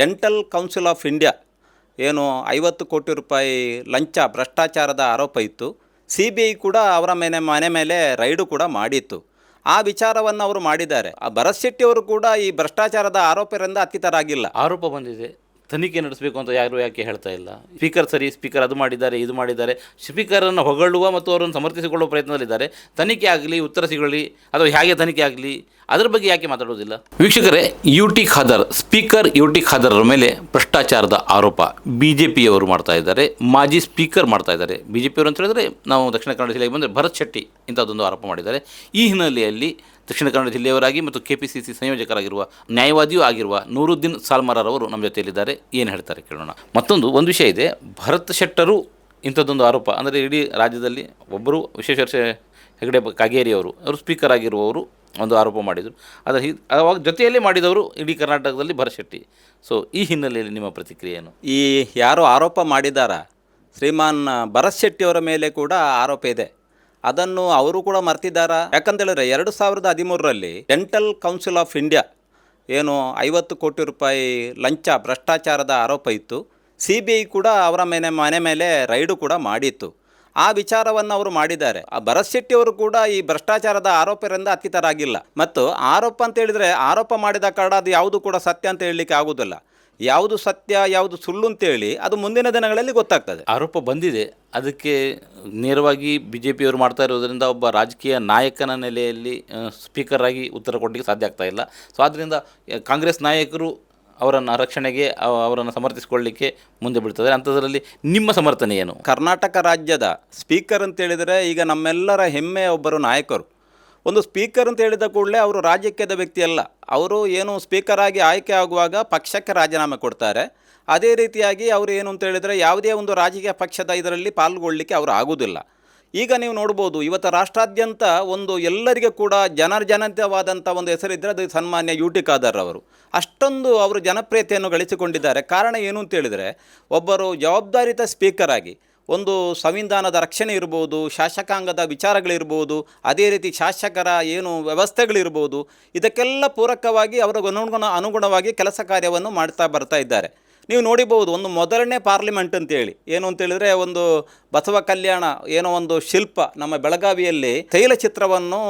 Dental council of India ಏನು ಐವತ್ತು ಕೋಟಿ ರೂಪಾಯಿ ಲಂಚ, ಭ್ರಷ್ಟಾಚಾರದ ಆರೋಪ ಇತ್ತು. ಸಿ ಬಿ ಐ ಕೂಡ ಅವರ ಮೇಲೆ, ಮನೆ ಮೇಲೆ ರೈಡು ಕೂಡ ಮಾಡಿತ್ತು. ಆ ವಿಚಾರವನ್ನು ಅವರು ಮಾಡಿದ್ದಾರೆ. ಆ ಭರತ್ ಶೆಟ್ಟಿ ಅವರು ಕೂಡ ಈ ಭ್ರಷ್ಟಾಚಾರದ ಆರೋಪರಿಂದ ಅತ್ತಿತರಾಗಿಲ್ಲ ಆರೋಪ ಬಂದಿದೆ. ತನಿಖೆ ನಡೆಸಬೇಕು ಅಂತ ಯಾರು ಯಾಕೆ ಹೇಳ್ತಾ ಇಲ್ಲ. ಸ್ಪೀಕರ್ ಸರಿ ಸ್ಪೀಕರ್ ಅದು ಮಾಡಿದ್ದಾರೆ, ಇದು ಮಾಡಿದ್ದಾರೆ. ಸ್ಪೀಕರನ್ನು ಹೊಗಳುವ ಮತ್ತು ಅವರನ್ನು ಸಮರ್ಥಿಸಿಕೊಳ್ಳುವ ಪ್ರಯತ್ನದಲ್ಲಿದ್ದಾರೆ. ತನಿಖೆ ಆಗಲಿ, ಉತ್ತರ ಸಿಗಲಿ, ಅಥವಾ ಹೇಗೆ ತನಿಖೆ ಆಗಲಿ ಅದರ ಬಗ್ಗೆ ಯಾಕೆ ಮಾತಾಡೋದಿಲ್ಲ? ವೀಕ್ಷಕರೇ U T Khader, speaker U T Khader ಮೇಲೆ ಭ್ರಷ್ಟಾಚಾರದ ಆರೋಪ ಬಿ ಜೆ ಪಿಯವರು ಮಾಡ್ತಾ ಇದ್ದಾರೆ, ಮಾಜಿ ಸ್ಪೀಕರ್ ಮಾಡ್ತಾ ಇದ್ದಾರೆ. ಬಿ ಅಂತ ಹೇಳಿದ್ರೆ ನಾವು ದಕ್ಷಿಣ ಕನ್ನಡ ಜಿಲ್ಲೆಗೆ ಬಂದರೆ ಭರತ್ ಶೆಟ್ಟಿ ಇಂಥದ್ದೊಂದು ಆರೋಪ ಮಾಡಿದ್ದಾರೆ. ಈ ಹಿನ್ನೆಲೆಯಲ್ಲಿ ದಕ್ಷಿಣ ಕನ್ನಡ ಜಿಲ್ಲೆಯವರಾಗಿ ಮತ್ತು ಕೆ ಪಿ ಸಿ ಸಿ ಸಂಯೋಜಕರಾಗಿರುವ ನ್ಯಾಯವಾದಿಯೂ ಆಗಿರುವ ನೂರುದ್ದೀನ್ ಸಾಲ್ಮರರವರು ನಮ್ಮ ಜೊತೆಯಲ್ಲಿದ್ದಾರೆ. ಏನು ಹೇಳ್ತಾರೆ ಕೇಳೋಣ. ಮತ್ತೊಂದು, ಒಂದು ವಿಷಯ ಇದೆ. ಭರತ್ ಶೆಟ್ಟರು ಇಂಥದ್ದೊಂದು ಆರೋಪ, ಅಂದರೆ ಇಡೀ ರಾಜ್ಯದಲ್ಲಿ ಒಬ್ಬರು ಶೆ- ಹೆಗಡೆ ಕಾಗೇರಿ ಕಾಗೇರಿಯವರು, ಅವರು ಸ್ಪೀಕರ್ ಆಗಿರುವವರು ಒಂದು ಆರೋಪ ಮಾಡಿದರು. ಅದರ ಹಿ ಅವಾಗ ಜೊತೆಯಲ್ಲೇ ಮಾಡಿದವರು ಇಡೀ ಕರ್ನಾಟಕದಲ್ಲಿ ಭರಶೆಟ್ಟಿ ಶೆಟ್ಟಿ. ಸೊ ಈ ಹಿನ್ನೆಲೆಯಲ್ಲಿ ನಿಮ್ಮ ಪ್ರತಿಕ್ರಿಯೆ ಏನು? ಈ ಯಾರು ಆರೋಪ ಮಾಡಿದಾರ, ಶ್ರೀಮಾನ್ ಭರತ್ ಶೆಟ್ಟಿಯವರ ಮೇಲೆ ಕೂಡ ಆರೋಪ ಇದೆ. ಅದನ್ನು ಅವರು ಕೂಡ ಮರ್ತಿದ್ದಾರ? ಯಾಕಂತೇಳಿದ್ರೆ ಎರಡು ಸಾವಿರದ ಹದಿಮೂರರಲ್ಲಿ ಡೆಂಟಲ್ ಕೌನ್ಸಿಲ್ ಆಫ್ ಇಂಡಿಯಾ ಏನು ಐವತ್ತು ಕೋಟಿ ರೂಪಾಯಿ ಲಂಚ, ಭ್ರಷ್ಟಾಚಾರದ ಆರೋಪ ಇತ್ತು. ಸಿ ಬಿ ಐ ಕೂಡ ಅವರ ಮೇಲೆ, ಮನೆ ಮೇಲೆ ರೈಡು ಕೂಡ ಮಾಡಿತ್ತು. ಆ ವಿಚಾರವನ್ನು ಅವರು ಮಾಡಿದ್ದಾರೆ. ಆ ಭರತ್ ಶೆಟ್ಟಿ ಅವರು ಕೂಡ ಈ ಭ್ರಷ್ಟಾಚಾರದ ಆರೋಪರಿಂದ ಅತೀತರಾಗಿಲ್ಲ. ಮತ್ತು ಆರೋಪ ಅಂತ ಹೇಳಿದರೆ ಆರೋಪ ಮಾಡಿದ ಕಾರಣ ಅದು ಯಾವುದು ಕೂಡ ಸತ್ಯ ಅಂತ ಹೇಳಲಿಕ್ಕೆ ಆಗುವುದಿಲ್ಲ ಯಾವುದು ಸತ್ಯ, ಯಾವುದು ಸುಳ್ಳು ಅಂತೇಳಿ ಅದು ಮುಂದಿನ ದಿನಗಳಲ್ಲಿ ಗೊತ್ತಾಗ್ತದೆ. ಆರೋಪ ಬಂದಿದೆ. ಅದಕ್ಕೆ ನೇರವಾಗಿ ಬಿ ಜೆ ಪಿಯವರು ಮಾಡ್ತಾ ಇರೋದರಿಂದ ಒಬ್ಬ ರಾಜಕೀಯ ನಾಯಕನ ನೆಲೆಯಲ್ಲಿ ಸ್ಪೀಕರ್ ಆಗಿ ಉತ್ತರ ಕೊಡಲಿಕ್ಕೆ ಸಾಧ್ಯ ಆಗ್ತಾ ಇಲ್ಲ. ಸೊ ಆದ್ದರಿಂದ ಕಾಂಗ್ರೆಸ್ ನಾಯಕರು ಅವರನ್ನು ರಕ್ಷಣೆಗೆ ಅವರನ್ನು ಸಮರ್ಥಿಸಿಕೊಳ್ಳಲಿಕ್ಕೆ ಮುಂದೆ ಬಿಡ್ತದೆ ಅಂಥದ್ರಲ್ಲಿ ನಿಮ್ಮ ಸಮರ್ಥನೆ ಏನು? ಕರ್ನಾಟಕ ರಾಜ್ಯದ ಸ್ಪೀಕರ್ ಅಂತ ಹೇಳಿದರೆ ಈಗ ನಮ್ಮೆಲ್ಲರ ಹೆಮ್ಮೆಯ ಒಬ್ಬರು ನಾಯಕರು. ಒಂದು ಸ್ಪೀಕರ್ ಅಂತ ಹೇಳಿದ ಕೂಡಲೇ ಅವರು ರಾಜಕೀಯದ ವ್ಯಕ್ತಿ ಅಲ್ಲ. ಅವರು ಏನು ಸ್ಪೀಕರ್ ಆಗಿ ಆಯ್ಕೆ ಆಗುವಾಗ ಪಕ್ಷಕ್ಕೆ ರಾಜೀನಾಮೆ ಕೊಡ್ತಾರೆ. ಅದೇ ರೀತಿಯಾಗಿ ಅವರು ಏನು ಅಂತ ಹೇಳಿದರೆ ಯಾವುದೇ ಒಂದು ರಾಜಕೀಯ ಪಕ್ಷದ ಇದರಲ್ಲಿ ಪಾಲ್ಗೊಳ್ಳಲಿಕ್ಕೆ ಅವರು ಆಗುವುದಿಲ್ಲ. ಈಗ ನೀವು ನೋಡ್ಬೋದು, ಇವತ್ತು ರಾಷ್ಟ್ರಾದ್ಯಂತ ಒಂದು ಎಲ್ಲರಿಗೆ ಕೂಡ ಜನಜನಿತವಾದಂಥ ಒಂದು ಹೆಸರಿದ್ದರೆ ಅದು ಸನ್ಮಾನ್ಯ ಯು ಟಿ ಖಾದರ್ ಅವರು ಅಷ್ಟೊಂದು ಅವರು ಜನಪ್ರಿಯತೆಯನ್ನು ಗಳಿಸಿಕೊಂಡಿದ್ದಾರೆ. ಕಾರಣ ಏನು ಅಂತ ಹೇಳಿದರೆ, ಒಬ್ಬರು ಜವಾಬ್ದಾರಿತ ಸ್ಪೀಕರ್ ಆಗಿ ಒಂದು ಸಂವಿಧಾನದ ರಕ್ಷಣೆ ಇರ್ಬೋದು, ಶಾಸಕಾಂಗದ ವಿಚಾರಗಳಿರ್ಬೋದು, ಅದೇ ರೀತಿ ಶಾಸಕರ ಏನು ವ್ಯವಸ್ಥೆಗಳಿರ್ಬೋದು, ಇದಕ್ಕೆಲ್ಲ ಪೂರಕವಾಗಿ ಅವರ ಅನುಗುಣ ಅನುಗುಣವಾಗಿ ಕೆಲಸ ಕಾರ್ಯವನ್ನು ಮಾಡ್ತಾ ಬರ್ತಾ ಇದ್ದಾರೆ. ನೀವು ನೋಡಿಬಹುದು ಒಂದು ಮೊದಲನೇ ಪಾರ್ಲಿಮೆಂಟ್ ಅಂತೇಳಿ. ಏನು ಅಂತೇಳಿದರೆ ಒಂದು ಬಸವ ಕಲ್ಯಾಣ ಏನೋ ಒಂದು ಶಿಲ್ಪ ನಮ್ಮ ಬೆಳಗಾವಿಯಲ್ಲಿ ತೈಲ ಚಿತ್ರವನ್ನು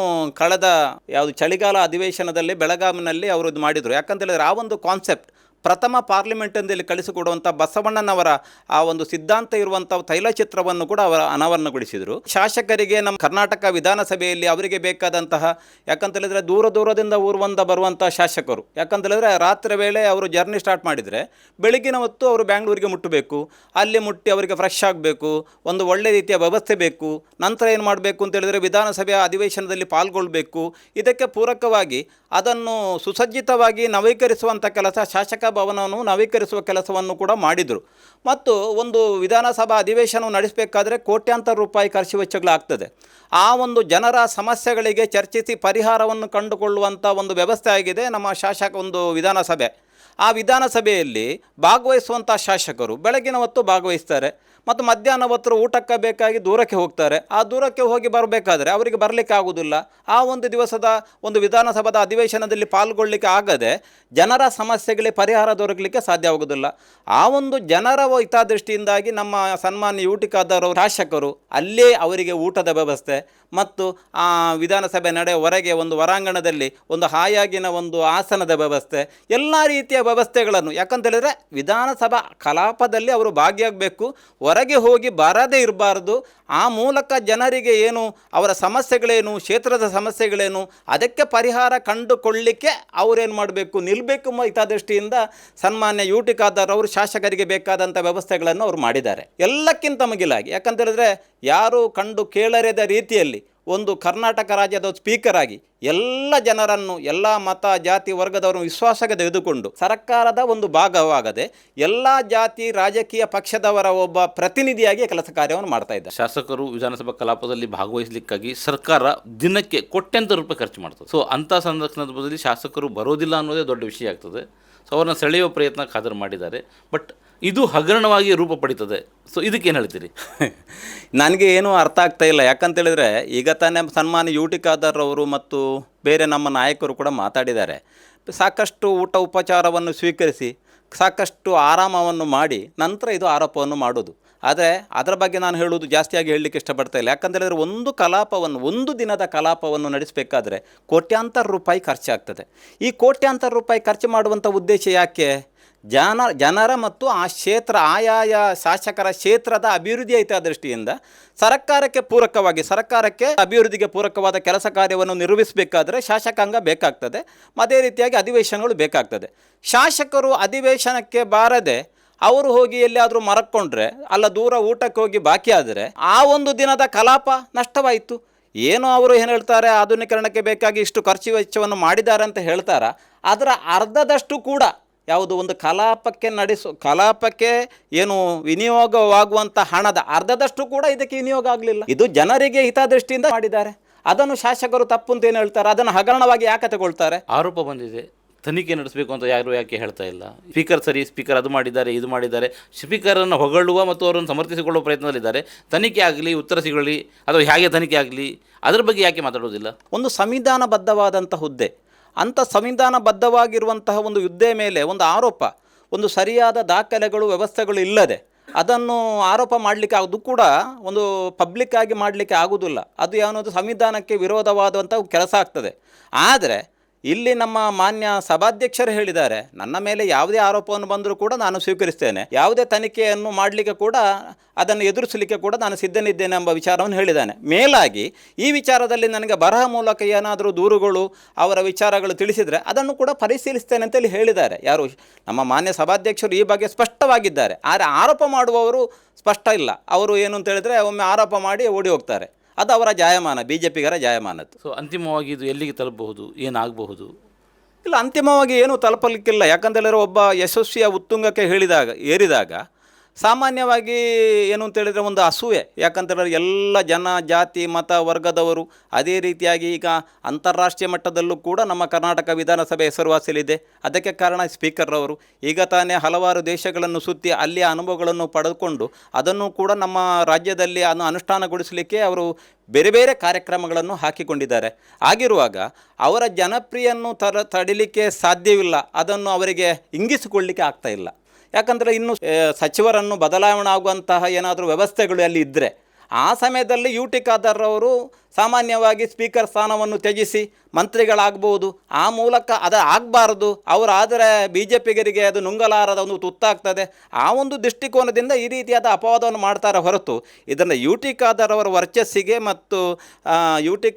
ಕಳೆದ ಯಾವುದು ಚಳಿಗಾಲ ಅಧಿವೇಶನದಲ್ಲಿ ಬೆಳಗಾವಿನಲ್ಲಿ ಅವರು ಇದು ಮಾಡಿದರು. ಯಾಕಂತೇಳಿದ್ರೆ ಆ ಒಂದು ಕಾನ್ಸೆಪ್ಟ್ ಪ್ರಥಮ ಪಾರ್ಲಿಮೆಂಟ್ ಎಂದಲ್ಲಿ ಕಳಿಸಿಕೊಡುವಂಥ ಬಸವಣ್ಣನವರ ಆ ಒಂದು ಸಿದ್ಧಾಂತ ಇರುವಂಥ ತೈಲಚಿತ್ರವನ್ನು ಕೂಡ ಅವರ ಅನಾವರಣಗೊಳಿಸಿದರು ಶಾಸಕರಿಗೆ ನಮ್ಮ ಕರ್ನಾಟಕ ವಿಧಾನಸಭೆಯಲ್ಲಿ ಅವರಿಗೆ ಬೇಕಾದಂತಹ ಯಾಕಂತೇಳಿದರೆ ದೂರ ದೂರದಿಂದ ಊರುವಂದ ಬರುವಂಥ ಶಾಸಕರು. ಯಾಕಂತೇಳಿದರೆ ರಾತ್ರಿ ವೇಳೆ ಅವರು ಜರ್ನಿ ಸ್ಟಾರ್ಟ್ ಮಾಡಿದರೆ ಬೆಳಗಿನ ಹೊತ್ತು ಅವರು ಬ್ಯಾಂಗ್ಳೂರಿಗೆ ಮುಟ್ಟಬೇಕು. ಅಲ್ಲಿ ಮುಟ್ಟಿ ಅವರಿಗೆ ಫ್ರೆಶ್ ಆಗಬೇಕು. ಒಂದು ಒಳ್ಳೆ ರೀತಿಯ ವ್ಯವಸ್ಥೆ ಬೇಕು. ನಂತರ ಏನು ಮಾಡಬೇಕು ಅಂತ ಹೇಳಿದರೆ ವಿಧಾನಸಭೆಯ ಅಧಿವೇಶನದಲ್ಲಿ ಪಾಲ್ಗೊಳ್ಬೇಕು. ಇದಕ್ಕೆ ಪೂರಕವಾಗಿ ಅದನ್ನು ಸುಸಜ್ಜಿತವಾಗಿ ನವೀಕರಿಸುವಂಥ ಕೆಲಸ ಶಾಸಕ ಭವನವನ್ನು ನವೀಕರಿಸುವ ಕೆಲಸವನ್ನು ಕೂಡ ಮಾಡಿದರು. ಮತ್ತು ಒಂದು ವಿಧಾನಸಭಾ ಅಧಿವೇಶನ ನಡೆಸಬೇಕಾದ್ರೆ ಕೋಟ್ಯಾಂತರ ರೂಪಾಯಿ ಖರ್ಚು ವೆಚ್ಚಗಳಾಗ್ತದೆ. ಆ ಒಂದು ಜನರ ಸಮಸ್ಯೆಗಳಿಗೆ ಚರ್ಚಿಸಿ ಪರಿಹಾರವನ್ನು ಕಂಡುಕೊಳ್ಳುವಂಥ ಒಂದು ವ್ಯವಸ್ಥೆ ಆಗಿದೆ ನಮ್ಮ ಶಾಸಕ ಒಂದು ವಿಧಾನಸಭೆ. ಆ ವಿಧಾನಸಭೆಯಲ್ಲಿ ಭಾಗವಹಿಸುವಂಥ ಶಾಸಕರು, ಬೆಳಗಿನ ಹೊತ್ತು ಭಾಗವಹಿಸ್ತಾರೆ. ಮತ್ತು ಮಧ್ಯಾಹ್ನ ಹೊತ್ತು ಊಟಕ್ಕೆ ಬೇಕಾಗಿ ದೂರಕ್ಕೆ ಹೋಗ್ತಾರೆ. ಆ ದೂರಕ್ಕೆ ಹೋಗಿ ಬರಬೇಕಾದ್ರೆ ಅವರಿಗೆ ಬರಲಿಕ್ಕೆ ಆಗುವುದಿಲ್ಲ. ಆ ಒಂದು ದಿವಸದ ಒಂದು ವಿಧಾನಸಭಾದ ಅಧಿವೇಶನದಲ್ಲಿ ಪಾಲ್ಗೊಳ್ಳಲಿಕ್ಕೆ ಆಗದೆ ಜನರ ಸಮಸ್ಯೆಗಳಿಗೆ ಪರಿಹಾರ ದೊರಕಲಿಕ್ಕೆ ಸಾಧ್ಯವಾಗುವುದಿಲ್ಲ ಆ ಒಂದು ಜನರ ಹಿತದೃಷ್ಟಿಯಿಂದಾಗಿ ನಮ್ಮ ಸನ್ಮಾನ್ಯ ಅವರು ಶಾಸಕರು ಅಲ್ಲೇ ಅವರಿಗೆ ಊಟದ ವ್ಯವಸ್ಥೆ ಮತ್ತು ಆ ವಿಧಾನಸಭೆ ನಡೆ ಹೊರಗೆ ಒಂದು ಹೊರಾಂಗಣದಲ್ಲಿ ಒಂದು ಹಾಯಾಗಿನ ಒಂದು ಆಸನದ ವ್ಯವಸ್ಥೆ, ಎಲ್ಲ ರೀತಿಯ ವ್ಯವಸ್ಥೆಗಳನ್ನು ಯಾಕಂತೇಳಿದರೆ ವಿಧಾನಸಭಾ ಕಲಾಪದಲ್ಲಿ ಅವರು ಭಾಗಿಯಾಗಬೇಕು. ಹೊರಗೆ ಹೋಗಿ ಬರದೇ ಇರಬಾರ್ದು. ಆ ಮೂಲಕ ಜನರಿಗೆ ಏನು, ಅವರ ಸಮಸ್ಯೆಗಳೇನು, ಕ್ಷೇತ್ರದ ಸಮಸ್ಯೆಗಳೇನು, ಅದಕ್ಕೆ ಪರಿಹಾರ ಕಂಡುಕೊಳ್ಳಿಕ್ಕೆ ಅವರೇನು ಮಾಡಬೇಕು? ನಿಲ್ಲಬೇಕು ಹಿತದೃಷ್ಟಿಯಿಂದ ಸನ್ಮಾನ್ಯ ಯು ಅವರು ಶಾಸಕರಿಗೆ ಬೇಕಾದಂಥ ವ್ಯವಸ್ಥೆಗಳನ್ನು ಅವರು ಮಾಡಿದ್ದಾರೆ. ಎಲ್ಲಕ್ಕಿಂತ ಮಿಗಿಲಾಗಿ. ಯಾಕಂತೇಳಿದ್ರೆ ಯಾರು ಕಂಡು ಕೇಳರೆದ ರೀತಿಯಲ್ಲಿ ಒಂದು ಕರ್ನಾಟಕ ರಾಜ್ಯದ ಸ್ಪೀಕರ್ ಆಗಿ ಎಲ್ಲ ಜನರನ್ನು, ಎಲ್ಲ ಮತ, ಜಾತಿ ವರ್ಗದವರನ್ನು ವಿಶ್ವಾಸಕ್ಕೆ ತೆಗೆದುಕೊಂಡು ಸರ್ಕಾರದ ಒಂದು ಭಾಗವಾಗದೆ ಎಲ್ಲ ಜಾತಿ ರಾಜಕೀಯ ಪಕ್ಷದವರ ಒಬ್ಬ ಪ್ರತಿನಿಧಿಯಾಗಿ ಕೆಲಸ ಕಾರ್ಯವನ್ನು ಮಾಡ್ತಾ ಇದ್ದಾರೆ. ಶಾಸಕರು ವಿಧಾನಸಭಾ ಕಲಾಪದಲ್ಲಿ ಭಾಗವಹಿಸಲಿಕ್ಕಾಗಿ ಸರ್ಕಾರ ದಿನಕ್ಕೆ ಕೋಟ್ಯಂತರ ರೂಪಾಯಿ ಖರ್ಚು ಮಾಡ್ತದೆ. ಸೊ ಅಂಥ ಸಂದರ್ಭದಲ್ಲಿ ಶಾಸಕರು ಬರೋದಿಲ್ಲ ಅನ್ನೋದೇ ದೊಡ್ಡ ವಿಷಯ ಆಗ್ತದೆ. ಸೊ ಅವ್ರನ್ನ ಸೆಳೆಯುವ ಪ್ರಯತ್ನ ಖಾದರ್ ಮಾಡಿದ್ದಾರೆ. ಬಟ್ ಇದು ಹಗರಣವಾಗಿ ರೂಪ ಪಡೀತದೆ. ಸೊ ಇದಕ್ಕೇನು ಹೇಳ್ತೀರಿ? ನನಗೆ ಏನೂ ಅರ್ಥ ಆಗ್ತಾ ಇಲ್ಲ. ಯಾಕಂತೇಳಿದರೆ ಈಗ ತಾನೇ ಸನ್ಮಾನ ಯು ಟಿ ಖಾದರ್ ಅವರು ಮತ್ತು ಬೇರೆ ನಮ್ಮ ನಾಯಕರು ಕೂಡ ಮಾತಾಡಿದ್ದಾರೆ. ಸಾಕಷ್ಟು ಊಟ ಉಪಚಾರವನ್ನು ಸ್ವೀಕರಿಸಿ ಸಾಕಷ್ಟು ಆರಾಮವನ್ನು ಮಾಡಿ ನಂತರ ಇದು ಆರೋಪವನ್ನು ಮಾಡೋದು ಆದರೆ ಅದರ ಬಗ್ಗೆ ನಾನು ಹೇಳುವುದು ಜಾಸ್ತಿಯಾಗಿ ಹೇಳಲಿಕ್ಕೆ ಇಷ್ಟಪಡ್ತಾ ಇಲ್ಲ. ಯಾಕಂತ ಹೇಳಿದ್ರೆ ಒಂದು ಕಲಾಪವನ್ನು, ಒಂದು ದಿನದ ಕಲಾಪವನ್ನು ನಡೆಸಬೇಕಾದ್ರೆ ಕೋಟ್ಯಾಂತರ ರೂಪಾಯಿ ಖರ್ಚಾಗ್ತದೆ. ಈ ಕೋಟ್ಯಾಂತರ ರೂಪಾಯಿ ಖರ್ಚು ಮಾಡುವಂಥ ಉದ್ದೇಶ ಯಾಕೆ? ಜನ, ಜನರ ಮತ್ತು ಆ ಕ್ಷೇತ್ರ, ಆಯಾಯ ಶಾಸಕರ ಕ್ಷೇತ್ರದ ಅಭಿವೃದ್ಧಿ ಹಿತದೃಷ್ಟಿಯಿಂದ ಸರ್ಕಾರಕ್ಕೆ ಪೂರಕವಾಗಿ, ಸರ್ಕಾರಕ್ಕೆ ಅಭಿವೃದ್ಧಿಗೆ ಪೂರಕವಾದ ಕೆಲಸ ಕಾರ್ಯವನ್ನು ನಿರ್ವಹಿಸಬೇಕಾದ್ರೆ ಶಾಸಕಾಂಗ ಬೇಕಾಗ್ತದೆ. ಅದೇ ರೀತಿಯಾಗಿ ಅಧಿವೇಶನಗಳು ಬೇಕಾಗ್ತದೆ. ಶಾಸಕರು ಅಧಿವೇಶನಕ್ಕೆ ಬಾರದೆ ಅವರು ಹೋಗಿ ಎಲ್ಲಿಯಾದರೂ ಮರಕ್ಕೊಂಡ್ರೆ, ಅಲ್ಲ ದೂರ ಊಟಕ್ಕೆ ಹೋಗಿ ಬಾಕಿ ಆದರೆ, ಆ ಒಂದು ದಿನದ ಕಲಾಪ ನಷ್ಟವಾಯಿತು. ಏನು ಅವರು ಏನು ಹೇಳ್ತಾರೆ, ಆಧುನೀಕರಣಕ್ಕೆ ಬೇಕಾಗಿ ಇಷ್ಟು ಖರ್ಚು ವೆಚ್ಚವನ್ನು ಮಾಡಿದ್ದಾರೆ ಅಂತ ಹೇಳ್ತಾರ. ಅದರ ಅರ್ಧದಷ್ಟು ಕೂಡ ಯಾವುದು ಒಂದು ಕಲಾಪಕ್ಕೆ ನಡೆಸೋ, ಕಲಾಪಕ್ಕೆ ಏನು ವಿನಿಯೋಗವಾಗುವಂಥ ಹಣದ ಅರ್ಧದಷ್ಟು ಕೂಡ ಇದಕ್ಕೆ ವಿನಿಯೋಗ ಆಗಲಿಲ್ಲ. ಇದು ಜನರಿಗೆ ಹಿತದೃಷ್ಟಿಯಿಂದ ಮಾಡಿದ್ದಾರೆ. ಅದನ್ನು ಶಾಸಕರು ತಪ್ಪು ಅಂತ ಏನು ಹೇಳ್ತಾರೆ, ಅದನ್ನು ಹಗರಣವಾಗಿ ಯಾಕೆ ತಗೊಳ್ತಾರೆ? ಆರೋಪ ಬಂದಿದೆ. ತನಿಖೆ ನಡೆಸಬೇಕು ಅಂತ ಯಾರು ಯಾಕೆ ಹೇಳ್ತಾ ಇಲ್ಲ? ಸ್ಪೀಕರ್ ಸರಿ ಸ್ಪೀಕರ್ ಅದು ಮಾಡಿದ್ದಾರೆ, ಇದು ಮಾಡಿದ್ದಾರೆ. ಸ್ಪೀಕರನ್ನು ಹೊಗಳುವ ಮತ್ತು ಅವರನ್ನು ಸಮರ್ಥಿಸಿಕೊಳ್ಳುವ ಪ್ರಯತ್ನದಲ್ಲಿದ್ದಾರೆ. ತನಿಖೆ ಆಗಲಿ, ಉತ್ತರ ಸಿಗಲಿ, ಅಥವಾ ಹೇಗೆ ತನಿಖೆ ಆಗಲಿ, ಅದರ ಬಗ್ಗೆ ಯಾಕೆ ಮಾತಾಡೋದಿಲ್ಲ? ಒಂದು ಸಂವಿಧಾನಬದ್ಧವಾದಂಥ ಹುದ್ದೆ, ಅಂಥ ಸಂವಿಧಾನಬದ್ಧವಾಗಿರುವಂತಹ ಒಂದು ಹುದ್ದೆ ಮೇಲೆ ಒಂದು ಆರೋಪ, ಒಂದು ಸರಿಯಾದ ದಾಖಲೆಗಳು, ವ್ಯವಸ್ಥೆಗಳು ಇಲ್ಲದೆ ಅದನ್ನು ಆರೋಪ ಮಾಡಲಿಕ್ಕೆ ಆಗೋದು ಕೂಡ ಒಂದು ಪಬ್ಲಿಕ್ಕಾಗಿ ಮಾಡಲಿಕ್ಕೆ ಆಗುವುದಿಲ್ಲ ಅದು ಯಾವುದು ಸಂವಿಧಾನಕ್ಕೆ ವಿರೋಧವಾದಂಥ ಕೆಲಸ ಆಗ್ತದೆ. ಆದರೆ ಇಲ್ಲಿ ನಮ್ಮ ಮಾನ್ಯ ಸಭಾಧ್ಯಕ್ಷರು ಹೇಳಿದ್ದಾರೆ, ನನ್ನ ಮೇಲೆ ಯಾವುದೇ ಆರೋಪವನ್ನು ಬಂದರೂ ಕೂಡ ನಾನು ಸ್ವೀಕರಿಸ್ತೇನೆ. ಯಾವುದೇ ತನಿಖೆಯನ್ನು ಮಾಡಲಿಕ್ಕೆ ಕೂಡ, ಅದನ್ನು ಎದುರಿಸಲಿಕ್ಕೆ ಕೂಡ ನಾನು ಸಿದ್ಧನಿದ್ದೇನೆ ಎಂಬ ವಿಚಾರವನ್ನು ಹೇಳಿದ್ದಾನೆ. ಮೇಲಾಗಿ, ಈ ವಿಚಾರದಲ್ಲಿ ನನಗೆ ಬರಹ ಮೂಲಕ ಏನಾದರೂ ದೂರುಗಳು ಅವರ ವಿಚಾರಗಳು ತಿಳಿಸಿದರೆ ಅದನ್ನು ಕೂಡ ಪರಿಶೀಲಿಸ್ತೇನೆ ಅಂತೇಳಿ ಹೇಳಿದ್ದಾರೆ. ಯಾರು, ನಮ್ಮ ಮಾನ್ಯ ಸಭಾಧ್ಯಕ್ಷರು ಈ ಬಗ್ಗೆ ಸ್ಪಷ್ಟವಾಗಿದ್ದಾರೆ. ಆದರೆ ಆರೋಪ ಮಾಡುವವರು ಸ್ಪಷ್ಟ ಇಲ್ಲ. ಅವರು ಏನು ಅಂತ ಹೇಳಿದರೆ ಒಮ್ಮೆ ಆರೋಪ ಮಾಡಿ ಓಡಿ ಹೋಗ್ತಾರೆ. ಅದು ಅವರ ಜಾಯಮಾನ ಬಿ ಜೆ ಪಿಗರ ಜಾಯಮಾನದ್ದು. ಸೊ ಅಂತಿಮವಾಗಿ ಇದು ಎಲ್ಲಿಗೆ ತಲುಪಬಹುದು ಏನಾಗಬಹುದು? ಇಲ್ಲ ಅಂತಿಮವಾಗಿ ಏನೂ ತಲುಪಲಿಕ್ಕಿಲ್ಲ. ಯಾಕಂದರೆ ಒಬ್ಬ ಯಶಸ್ವಿಯ ಉತ್ತುಂಗಕ್ಕೆ ಹೇಳಿದಾಗ ಏರಿದಾಗ ಸಾಮಾನ್ಯವಾಗಿ ಏನು ಅಂತ ಹೇಳಿದರೆ ಒಂದು ಅಸೂಯೆ. ಯಾಕಂತ ಹೇಳಿದ್ರೆ ಎಲ್ಲ ಜನ, ಜಾತಿ, ಮತ, ವರ್ಗದವರು ಅದೇ ರೀತಿಯಾಗಿ ಈಗ ಅಂತಾರಾಷ್ಟ್ರೀಯ ಮಟ್ಟದಲ್ಲೂ ಕೂಡ ನಮ್ಮ ಕರ್ನಾಟಕ ವಿಧಾನಸಭೆ ಹೆಸರುವಾಸಲಿದೆ ಅದಕ್ಕೆ ಕಾರಣ ಸ್ಪೀಕರ್ ಅವರು ಈಗ ತಾನೇ ಹಲವಾರು ದೇಶಗಳನ್ನು ಸುತ್ತಿ ಅಲ್ಲಿಯ ಅನುಭವಗಳನ್ನು ಪಡೆದುಕೊಂಡು ಅದನ್ನು ಕೂಡ ನಮ್ಮ ರಾಜ್ಯದಲ್ಲಿ ಅನ್ನು ಅನುಷ್ಠಾನಗೊಳಿಸಲಿಕ್ಕೆ ಅವರು ಬೇರೆ ಬೇರೆ ಕಾರ್ಯಕ್ರಮಗಳನ್ನು ಹಾಕಿಕೊಂಡಿದ್ದಾರೆ. ಆಗಿರುವಾಗ ಅವರ ಜನಪ್ರಿಯನ್ನು ತರ ತಡಿಲಿಕ್ಕೆ ಸಾಧ್ಯವಿಲ್ಲ. ಅದನ್ನು ಅವರಿಗೆ ಇಂಗಿಸಿಕೊಳ್ಳಲಿಕ್ಕೆ ಆಗ್ತಾ ಇಲ್ಲ. ಯಾಕಂದರೆ ಇನ್ನು ಸಚಿವರನ್ನು ಬದಲಾವಣೆ ಆಗುವಂತಹ ಏನಾದರೂ ವ್ಯವಸ್ಥೆಗಳು ಅಲ್ಲಿ ಇದ್ದರೆ ಆ ಸಮಯದಲ್ಲಿ ಯು ಟಿ ಖಾದರ್ ಅವರು ಸಾಮಾನ್ಯವಾಗಿ ಸ್ಪೀಕರ್ ಸ್ಥಾನವನ್ನು ತ್ಯಜಿಸಿ ಮಂತ್ರಿಗಳಾಗ್ಬೋದು ಆ ಮೂಲಕ ಅದು ಆಗಬಾರ್ದು. ಅವರಾದರೆ ಬಿ ಜೆ ಪಿಗರಿಗೆ ಅದು ನುಂಗಲಾರದ ಒಂದು ತುತ್ತಾಗ್ತದೆ. ಆ ಒಂದು ದೃಷ್ಟಿಕೋನದಿಂದ ಈ ರೀತಿಯಾದ ಅಪವಾದವನ್ನು ಮಾಡ್ತಾರೆ ಹೊರತು ಇದನ್ನು ಯು ಟಿ ವರ್ಚಸ್ಸಿಗೆ ಮತ್ತು ಯು ಟಿ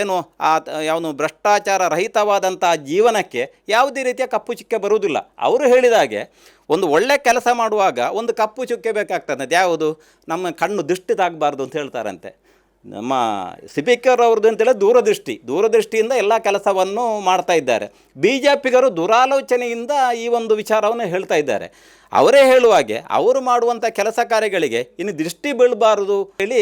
ಏನು ಆ ಯಾವನು ಭ್ರಷ್ಟಾಚಾರ ರಹಿತವಾದಂಥ ಜೀವನಕ್ಕೆ ಯಾವುದೇ ರೀತಿಯ ಕಪ್ಪು ಚುಕ್ಕೆ ಬರುವುದಿಲ್ಲ. ಅವರು ಹೇಳಿದ ಹಾಗೆ ಒಂದು ಒಳ್ಳೆ ಕೆಲಸ ಮಾಡುವಾಗ ಒಂದು ಕಪ್ಪು ಚುಕ್ಕೆ ಬೇಕಾಗ್ತದೆ. ಯಾವುದು ನಮ್ಮ ಕಣ್ಣು ದೃಷ್ಟಿ ತಾಗಬಾರ್ದು ಅಂತ ಹೇಳ್ತಾರಂತೆ. ನಮ್ಮ ಸಿಬಿಕರ್ ಅವ್ರದ್ದು ಅಂತೇಳಿ ದೂರದೃಷ್ಟಿ. ದೂರದೃಷ್ಟಿಯಿಂದ ಎಲ್ಲ ಕೆಲಸವನ್ನು ಮಾಡ್ತಾ ಇದ್ದಾರೆ. ಬಿ ಜೆ ಪಿಗರು ದುರಾಲೋಚನೆಯಿಂದ ಈ ಒಂದು ವಿಚಾರವನ್ನು ಹೇಳ್ತಾ ಇದ್ದಾರೆ. ಅವರೇ ಹೇಳುವ ಹಾಗೆ, ಅವರು ಮಾಡುವಂಥ ಕೆಲಸ ಕಾರ್ಯಗಳಿಗೆ ಇನ್ನು ದೃಷ್ಟಿ ಬೀಳಬಾರದು ಹೇಳಿ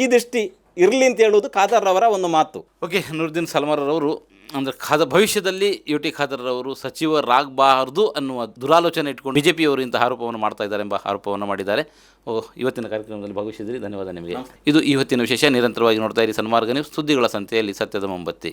ಈ ದೃಷ್ಟಿ ಇರಲಿ ಅಂತ ಹೇಳುವುದು ಖಾದರ್ ಅವರ ಒಂದು ಮಾತು. ಓಕೆ ನೂರುದ್ದೀನ್ ಸಲ್ಮಾರರವರು ಅಂದರೆ ಖಾದ ಭವಿಷ್ಯದಲ್ಲಿ ಯು ಟಿ ಖಾದರ್ರವರು ಸಚಿವರಾಗಬಾರ್ದು ಅನ್ನುವ ದುರಾಲೋಚನೆ ಇಟ್ಕೊಂಡು ಬಿಜೆಪಿಯವರು ಇಂತಹ ಆರೋಪವನ್ನು ಮಾಡ್ತಾ ಇದ್ದಾರೆ ಎಂಬ ಆರೋಪವನ್ನು ಮಾಡಿದ್ದಾರೆ. ಓ ಇವತ್ತಿನ ಕಾರ್ಯಕ್ರಮದಲ್ಲಿ ಭಾಗವಹಿಸಿದ್ರಿ. ಧನ್ಯವಾದ ನಿಮಗೆ. ಇದು ಇವತ್ತಿನ ವಿಶೇಷ. ನಿರಂತರವಾಗಿ ನೋಡ್ತಾ ಇರಿ ಸನ್ಮಾರ್ಗ ನ್ಯೂಸ್ ಸುದ್ದಿಗಳ ಸಂತೆಯಲ್ಲಿ ಸತ್ಯದ ಮೊಂಬತ್ತಿ